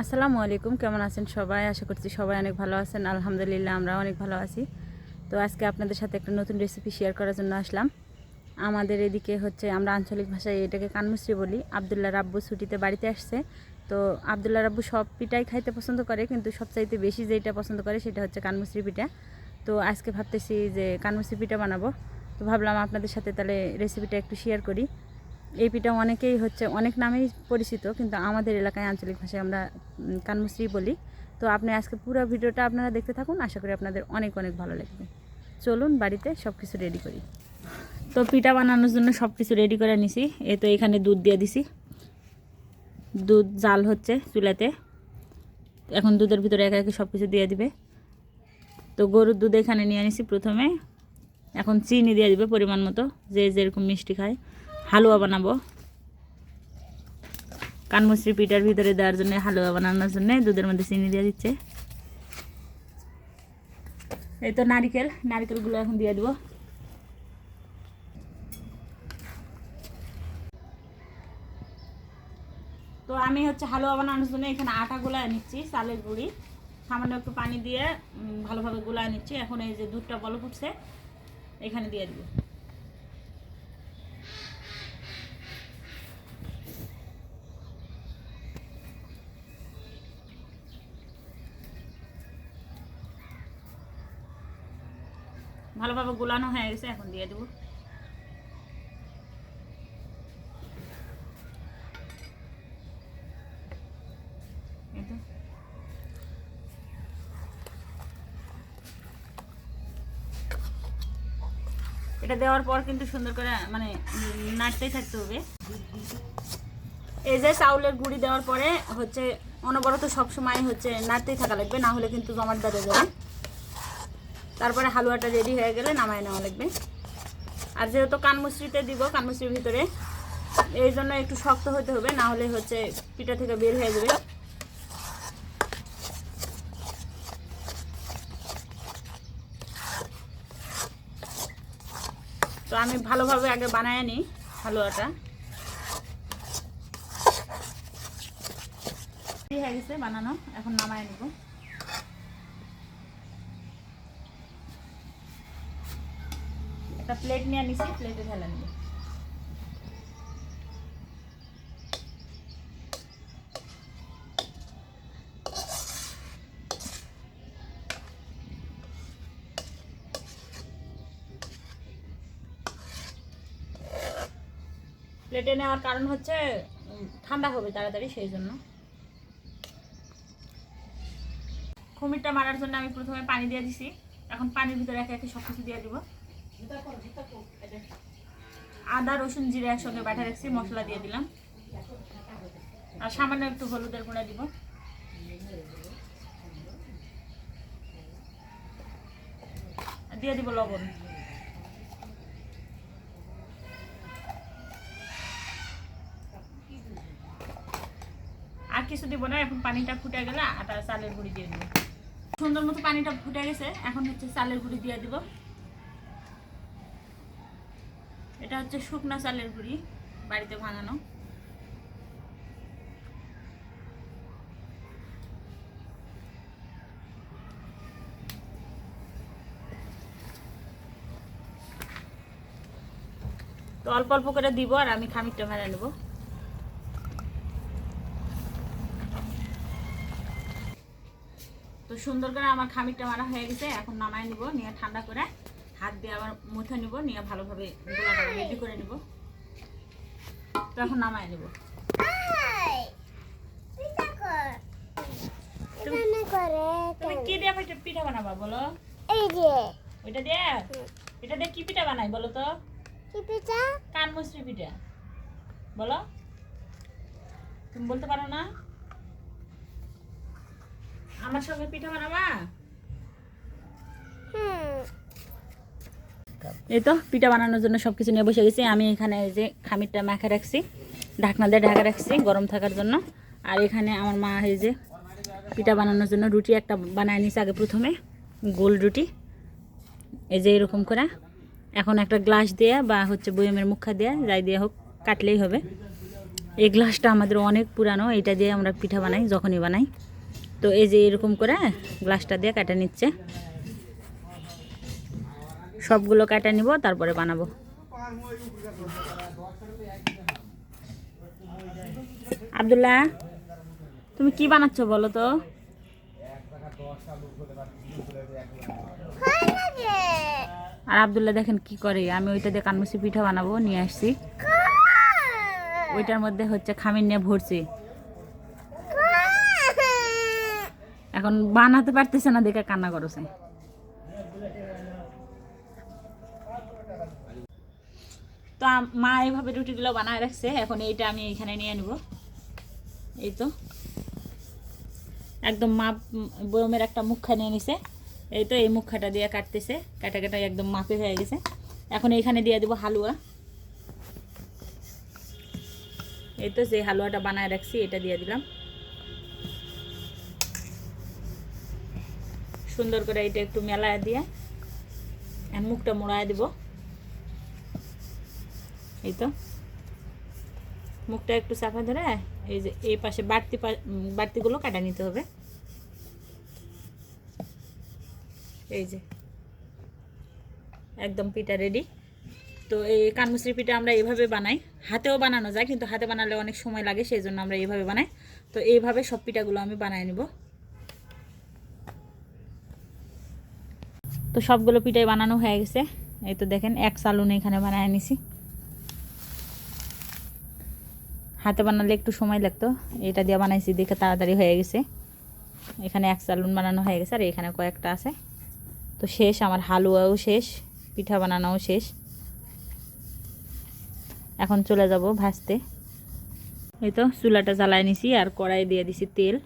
আসসালামু আলাইকুম, কেমন আছেন সবাই? আশা করছি সবাই অনেক ভালো আছেন। আলহামদুলিল্লাহ, আমরা অনেক ভালো আছি। তো আজকে আপনাদের সাথে একটা নতুন রেসিপি শেয়ার করার জন্য আসলাম। আমাদের এদিকে হচ্ছে, আমরা আঞ্চলিক ভাষায় এটাকে কানমুসরি বলি। আবদুল্লাহ রাব্বু ছুটিতে বাড়িতে আসছে। তো আবদুল্লাহ রাব্বু সব পিঠাই খাইতে পছন্দ করে, কিন্তু সবচাইতে বেশি যেটা পছন্দ করে সেটা হচ্ছে কানমুসরি পিঠা। তো আজকে ভাবতেছি যে কানমুসরি পিঠা বানাবো। তো ভাবলাম আপনাদের সাথে তাহলে রেসিপিটা একটু শেয়ার করি। এই পিঠা অনেকেই হচ্ছে, অনেক নামেই পরিচিত, কিন্তু আমাদের এলাকায় আঞ্চলিক ভাষায় আমরা কানমুসরি বলি। তো আপনি আজকে পুরো ভিডিওটা আপনারা দেখতে থাকুন, আশা করি আপনাদের অনেক অনেক ভালো লাগবে। চলুন বাড়িতে সব কিছু রেডি করি। তো পিঠা বানানোর জন্য সব কিছু রেডি করে নিছি। এ তো এখানে দুধ দিয়ে দিছি। দুধ, জাল হচ্ছে চুলাতে। এখন দুধের ভিতরে একে একে সব কিছু দিয়ে দিবে। তো গরুর দুধ এখানে নিয়ে নিছি প্রথমে। এখন চিনি দিয়ে দিবে পরিমাণ মতো, যে যেরকম মিষ্টি খায়। হালুয়া বানাবো। কানমুসরি পিঠার ভিতরে দেওয়ার জন্য হালুয়া বানানোর জন্য দুধের মধ্যে চিনি দিয়ে দিচ্ছে। এই তো নারিকেল, নারিকেলগুলো এখন দিয়ে দেবো। তো আমি হচ্ছে হালুয়া বানানোর জন্য এখানে আটা গোলায় নিচ্ছি, চালের গুঁড়ি। সামান্য একটু পানি দিয়ে ভালোভাবে গোলায় নিচ্ছি। এখন এই যে দুধটা বলক উঠছে, এখানে দিয়ে দিব। ভালোভাবে গোলানো হয়ে গেছে, এখন দিয়ে দেবো। এটা দেওয়ার পর কিন্তু সুন্দর করে মানে নাড়তেই থাকতে হবে। এই যে চাউলের গুঁড়ি দেওয়ার পরে হচ্ছে অনবরত সব সময় হচ্ছে নাড়তেই থাকা লাগবে, না হলে কিন্তু জমাট বেঁধে যাবে। তারপরে হালুয়াটা রেডি হয়ে গেলে নামায় নেওয়া লাগবে। আর যেহেতু কানমুসরিতে দিব কানমুসরির ভিতরে, এই জন্য একটু শক্ত হতে হবে, না হলে হচ্ছে পিঠা থেকে বের হয়ে যাবে। তো আমি ভালোভাবে আগে বানায় নিই হালুয়াটা। হয়ে গেছে বানানো, এখন নামায় নিব। একটা প্লেট নিয়ে নিছি প্লেটে ঢেলে নিব। প্লেটে নেওয়ার কারণ হচ্ছে ঠান্ডা হবে তাড়াতাড়ি, সেই জন্য। খুমিরটা মারার জন্য আমি প্রথমে পানি দিয়ে দিছি। এখন পানির ভিতরে একে একে সব কিছু দিয়ে দিব। আদা, রসুন, জিরে একসঙ্গে বাটা রাখছি, মশলা দিয়ে দিলাম। আর সামান্য একটু হলুদের গুঁড়া দিব। দিয়ে দিব লবণ। আর কিছু দিব না, এখন পানিটা ফুটে গেলে আটা চালের গুঁড়ি দিয়ে দিব। সুন্দর মতো পানিটা ফুটে গেছে, এখন হচ্ছে চালের গুঁড়ি দিয়ে দিব। এটা হচ্ছে শুকনা চালের গুঁড়ি বাড়িতে ভাঙানো তো অল্প অল্প করে দিব আর আমি খামিরটা মেরে নেব। তো সুন্দর করে আমার খামিরটা মারা হয়ে গেছে, এখন নামায় নিব, নিয়ে ঠান্ডা করে হাত দিয়ে আবার মুথে নিব নিয়ে ভালোভাবে গোলাটা রেডি করে নিব। তো এখন নামাই নিব। তুমি কি দিয়ে পিঠা- বানাবা বলো? ওইটা দিয়ে? এটা দিয়ে কি পিঠা বানাই বলো তো? কান মুসরি পিঠা। বলো। তুমি বলতে পারো না? আমার সঙ্গে পিঠা বানাবা? এই তো পিঠা বানানোর জন্য সব কিছু নিয়ে বসে গেছি। আমি এখানে যে খামিরটা মাখা রাখছি, ঢাকনা দিয়ে ঢাকা রাখছি গরম থাকার জন্য। আর এখানে আমার মা এই যে পিঠা বানানোর জন্য রুটি একটা বানায় নিছে আগে প্রথমে, গোল রুটি। এই যে এরকম করে। এখন একটা গ্লাস দিয়ে বা হচ্ছে বয়মের মুখা দিয়ে, যাই দিয়ে হোক, কাটলেই হবে। এই গ্লাসটা আমাদের অনেক পুরানো, এটা দিয়ে আমরা পিঠা বানাই, যখনই বানাই। তো এই যে এরকম করে গ্লাসটা দিয়ে কাটা নিচ্ছে। সবগুলো কাটা নিব, তারপরে বানাবো। আব্দুল্লাহ, তুমি কি বানাচ্ছ বলো তো? আর আব্দুল্লাহ দেখেন কি করে, আমি ওইটা দিয়ে কানমুসি পিঠা বানাবো, নিয়ে আসছি। ওইটার মধ্যে হচ্ছে খামির নিয়ে ভরছি। এখন বানাতে পারতেছে না, দেখে কান্না করছে। মা এইভাবে রুটিগুলো বানায় রাখছে, এখন এইটা আমি এখানে নিয়ে নেব। এই তো। একদম মাপ বয়মের একটা মুখা নিয়ে নিছে। এই তো এই মুখাটা দিয়ে কাটতেছে, কাটা কাটা একদম মাপে হয়ে গেছে। এখন এইখানে দিয়ে দেবো হালুয়া। এই তো যে হালুয়াটা বানায় রাখছি, এটা দিয়ে দিলাম। সুন্দর করে এটা একটু মেলায় দিয়ে, মুখটা মোড়ায় দিব। এই তো। মুখটা একটু চাপা ধরে, এই যে এই পাশে বাড়তি বাড়তিগুলো কাটা নিতে হবে। এই যে। একদম পিঠা রেডি তো এই কানমুসরি পিঠা আমরা এইভাবে বানাই। হাতেও বানানো যায়, কিন্তু হাতে বানালে অনেক সময় লাগে সেই জন্য আমরা এইভাবে বানাই। তো এইভাবে সব পিঠাগুলো আমি বানায় নিব। তো সবগুলো পিঠাই বানানো হয়ে গেছে। এই তো দেখেন, এক সালুন এখানে বানায় নিছি। হাতে বানালে একটু সময় লাগতো। এটা দিয়ে বানাইছি, দেখে তাড়াতাড়ি হয়ে গেছে। এখানে এক চালুন বানানো হয়ে গেছে, আর এখানে কয়েকটা আছে। তো শেষ, আমার হালুয়াও শেষ, পিঠা বানানোও শেষ। এখন চলে যাব ভাজতে। এই তো চুলাটা জ্বালায় নিছি, আর কড়াই দিয়ে দিছি তেল,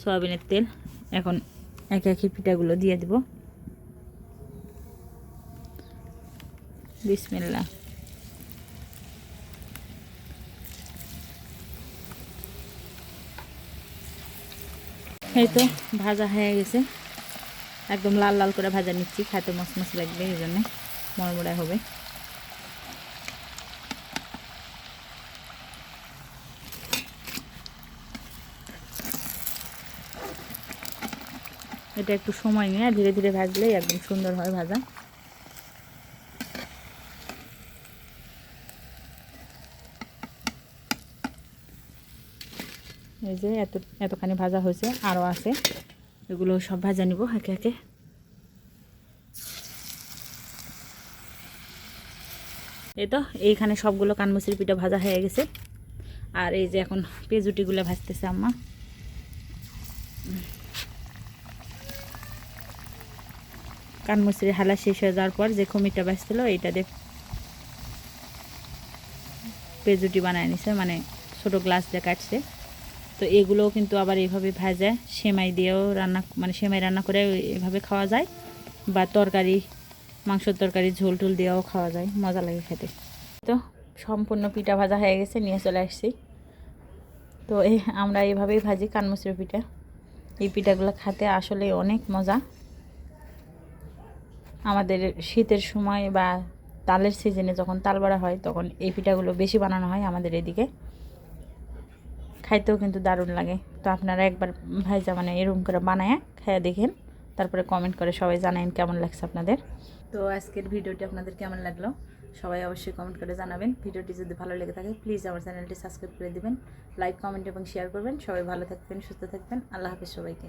সয়াবিনের তেল। এখন একে একে পিঠাগুলো দিয়ে দিব। বিসমিল্লা এই তো ভাজা হয়ে গেছে। একদম লাল লাল করে ভাজা নিচ্ছি, খাইতে মাছ মাছ লাগবে এই জন্যে মরমরা হবে। এটা একটু সময় নিয়ে ধীরে ধীরে ভাজলেই একদম সুন্দর হয় ভাজা। এই যে এত, এতখানি ভাজা হয়েছে আরও আছে। এগুলো সব ভাজা নিব, একে একে। এই তো, এইখানে সবগুলো কানমুসির পিঠা ভাজা হয়ে গেছে। আর এই যে এখন পেজুটিগুলো ভাজতেছে আম্মা। কানমুসির হালা শেষ হয়ে যাওয়ার পর যে খমিটা ভাজছিল, এইটা দিয়ে পেজুটি বানায় নিছে মানে ছোটো গ্লাস দিয়ে কাটছে। তো এগুলোও কিন্তু আবার এইভাবে ভাজা, সেমাই দিয়েও রান্না মানে সেমাই রান্না করে এভাবে খাওয়া যায় বা তরকারি, মাংসর তরকারি, ঝোল টোল দিয়েও খাওয়া যায়, মজা লাগে খেতে। তো সম্পূর্ণ পিঠা ভাজা হয়ে গেছে, নিয়ে চলে আসছি। তো এই আমরা এইভাবেই ভাজি কানমুসুরি পিঠা। এই পিঠাগুলো খেতে আসলে অনেক মজা। আমাদের শীতের সময় বা তালের সিজনে যখন তাল বড়া হয়, তখন এই পিঠাগুলো বেশি বানানো হয় আমাদের এদিকে। খাইতেও কিন্তু দারুণ লাগে। তো আপনারা একবার ভাইজা মানে এরকম করে বানায় খাইয়া দেখেন। তারপরে কমেন্ট করে সবাই জানাইন কেমন লাগছে আপনাদের। তো আজকের ভিডিওটি আপনাদের কেমন লাগল? সবাই অবশ্যই কমেন্ট করে জানাবেন। ভিডিওটি যদি ভালো লেগে থাকে প্লিজ আমার চ্যানেলটি সাবস্ক্রাইব করে দেবেন। লাইক কমেন্ট এবং শেয়ার করবেন। সবাই ভালো থাকবেন, সুস্থ থাকবেন। আল্লাহ হাফিজ সবাইকে।